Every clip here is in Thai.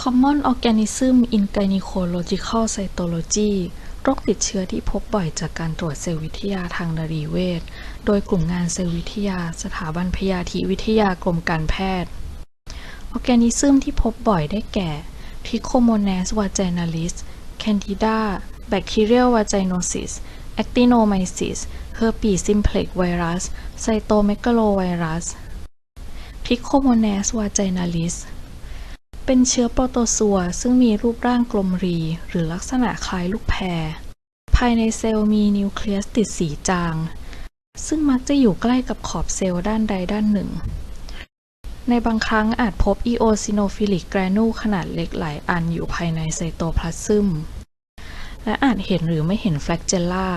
Common Organism in Gynecological Cytology โรคติดเชื้อที่พบบ่อยจากการตรวจเซลล์วิทยาทางนรีเวช โดยกลุ่มงานเซลล์วิทยา สถาบันพยาธิวิทยากรมการแพทย์ ออร์แกนิซึมที่พบบ่อยได้แก่ Trichomonas vaginalis Candida Bacterial vaginosis Actinomyces Herpes simplex virus Cytomegalovirus Trichomonas vaginalis เป็นเชื้อโปรโตซัวซึ่งมีรูปร่างกลมรี หรือลักษณะคล้ายลูกแพร ภายในเซลล์มีนิวเคลียสติดสีจาง ซึ่งมักจะอยู่ใกล้กับขอบเซลล์ด้านใดด้านหนึ่ง ในบางครั้งอาจพบอีโอซิโนฟิลิกแกรนูขนาดเล็กหลายอันอยู่ภายในไซโตพลาซึม และอาจเห็นหรือไม่เห็นแฟลกเจลล่า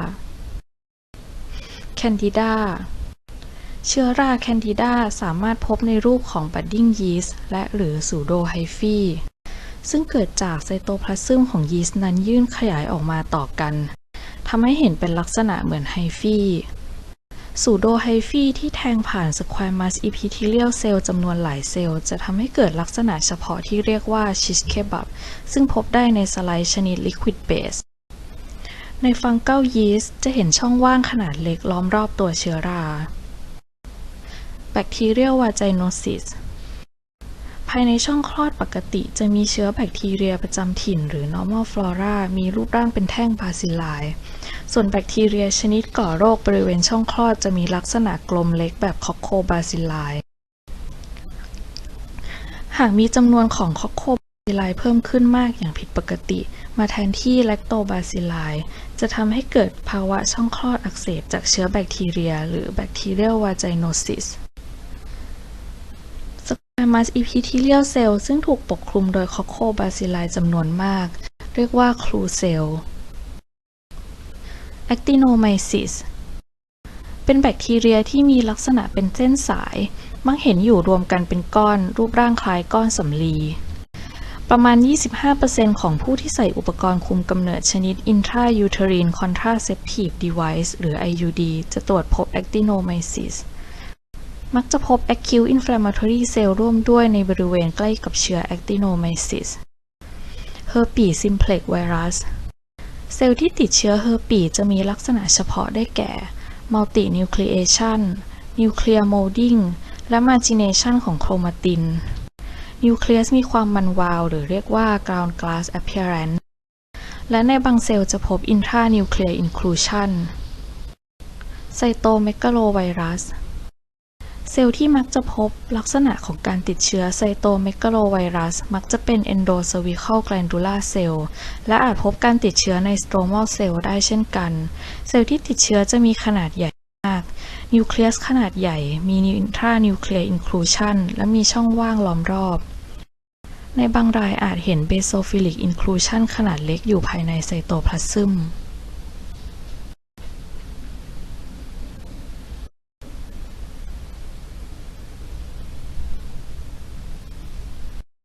แคนดิดา เชื้อราแคนดิดาสามารถพบในรูปของบัดดิ้งยีสต์และหรือสูโดไฮฟีซึ่งเกิดจากไซโตพลาซึมของยีสต์นั้นยื่นขยายออกมาต่อกันทำให้เห็นเป็นลักษณะเหมือนไฮฟีสูโดไฮฟีที่แทงผ่านสควร์มัสอีพิทิเลียลเซลล์จำนวนหลายเซลล์ จะทำให้เกิดลักษณะเฉพาะที่เรียกว่าชิชเคบับ ซึ่งพบได้ในสไลด์ชนิดลิควิดเบสในฟังเกิลยีสต์จะเห็นช่องว่างขนาดเล็กล้อมรอบตัวเชื้อรา Bacterial vaginosis ภายในช่องคลอดปกติจะมีเชื้อแบคทีเรียประจำถิ่น หรือ normal flora มีรูปร่างเป็นแท่งบาซิลไลส่วนแบคทีเรียชนิดก่อโรคบริเวณช่องคลอดจะมีลักษณะกลมเล็กแบบคอโคบาซิลไลหากมีจำนวนของคอโคบาซิลไลเพิ่มขึ้นมากอย่างผิดปกติ มาแทนที่แลคโตบาซิลไลจะทำให้เกิดภาวะช่องคลอดอักเสบจากเชื้อแบคทีเรีย หรือ bacterial vaginosis มัสอีพิทิเลียลเซลล์ซึ่งถูกปกคลุมโดยคอโคบาซิลไลจำนวนมาก เรียกว่าคลูเซลล์ Actinomyces เป็นแบคทีเรียที่มีลักษณะเป็นเส้นสาย มักเห็นอยู่รวมกันเป็นก้อน รูปร่างคล้ายก้อนสำลี ประมาณ 25%ของผู้ที่ใส่อุปกรณ์คุมกำเนิดชนิด Intrauterine Contraceptive Device หรือ IUD จะตรวจพบ Actinomyces มั มักจะพบ acute inflammatory cell ร่วมด้วยในบริเวณใกล้กับเชื้อ actinomyces herpes simplex virus เซลล์ที่ติดเชื้อเฮอร์ปีจะมีลักษณะเฉพาะได้แก่ multinucleation nuclear molding และ margination ของโครมาติน นิวเคลียสมีความมันวาวหรือเรียกว่า ground glass appearance และในบางเซลล์จะพบ intranuclear inclusion cytomegalovirus ซลล์ที่มักจะพบลักษณะของการติดเชื้อไซโตเมกโลไวรัส มักจะเป็น endocervical glandular cell และอาจพบการติดเชื้อใน stromal cell ได้เช่นกัน เซลล์ที่ติดเชื้อจะมีขนาดใหญ่มาก นิวเคลียสขนาดใหญ่ มี intranuclear inclusion และมีช่องว่างล้อมรอบ ในบางรายอาจเห็น basophilic inclusion ขนาดเล็กอยู่ภายในไซโตพลาซึม